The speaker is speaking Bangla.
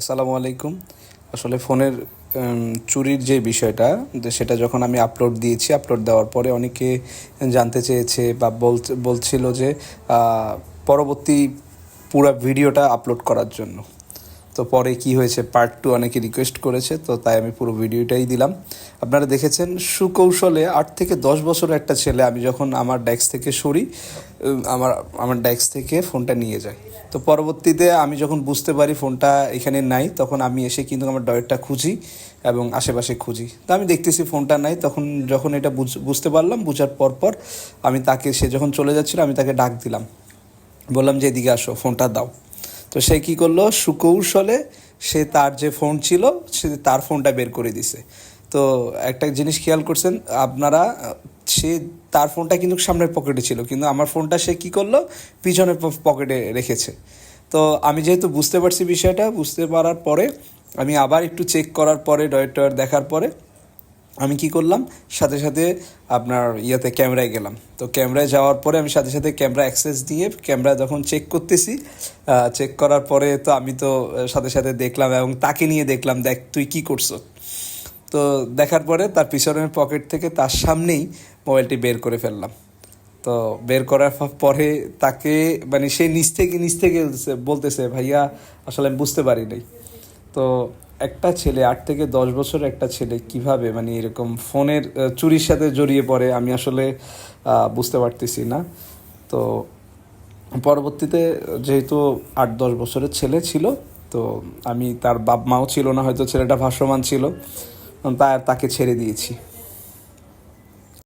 আসসালামু আলাইকুম। আসলে ফোনের চুরির যে বিষয়টা সেটা যখন আমি আপলোড দিয়েছি আপলোড দেওয়ার পরে অনেকে জানতে চেয়েছে বা বলছিল যে পরবর্তী পুরো ভিডিওটা আপলোড করার জন্য। তো পরে কি হয়েছে পার্ট টু অনেকে রিকোয়েস্ট করেছে, তো তাই আমি পুরো ভিডিওটাই দিলাম। আপনারা দেখেছেন সুকৌশলে আট থেকে দশ বছরের একটা ছেলে, আমি যখন আমার ডেস্ক থেকে সরি আমার আমার ডেস্ক থেকে ফোনটা নিয়ে যায়। তো পরবর্তীতে আমি যখন বুঝতে পারি ফোনটা এখানে নাই, তখন আমি এসে কিন্তু আমার ডয়েরটা খুঁজি এবং আশেপাশে খুঁজি। তো আমি দেখতেছি ফোনটা নাই, তখন যখন এটা বুঝ- বুঝতে পারলাম, বুঝার পর পর আমি তাকে, সে যখন চলে যাচ্ছিল, আমি তাকে ডাক দিলাম। বললাম যে, এদিকে আসো ফোনটা দাও। তো সে কি করল? সুকৌশলে সে তার যে ফোন ছিল, সে তার ফোনটা বের করে দিছে। তো একটা জিনিস খেয়াল করছেন, আপনারা সে তার ফোনটা কিন্তু সামনের পকেটে ছিল, কিন্তু আমার ফোনটা সে কি করল? পিছনের পকেটে রেখেছে। তো আমি যেহেতু বুঝতে পারছি বিষয়টা, বুঝতে পারার পরে আমি আবার একটু চেক করার পরে, ডয়ের টয়ের দেখার পরে আমি কি করলাম? সাথে সাথে আপনার ইয়াতে ক্যামেরায় গেলাম। তো ক্যামেরায় যাওয়ার পরে আমি সাথে সাথে ক্যামেরা অ্যাক্সেস দিয়ে ক্যামেরা যখন চেক করতেছি চেক করার পরে তো আমি তো, সাথে সাথে দেখলাম এবং তাকে নিয়ে দেখলাম, দেখ তুই কি করছ? তো দেখার পরে তার পিছনের পকেট থেকে তার সামনেই মোবাইলটি বের করে ফেললাম। তো বের করার পরে তাকে মানে সে নিচ থেকে নিচ থেকে বলতেছে- ভাইয়া, আসলে আমি বুঝতে পারি নাই। তো একটা ছেলে, আট থেকে দশ বছর একটা ছেলে কীভাবে মানে এরকম ফোনের চুরির সাথে জড়িয়ে পড়ে, আমি আসলে বুঝতে পারতেছি না। তো পরবর্তীতে যেহেতু আট, দশ বছরের ছেলে ছিল, তো আমি তার বাপ মাও ছিল না, হয়তো ছেলেটা ভাসমান ছিল। তা তাকে ছেড়ে দিয়েছি।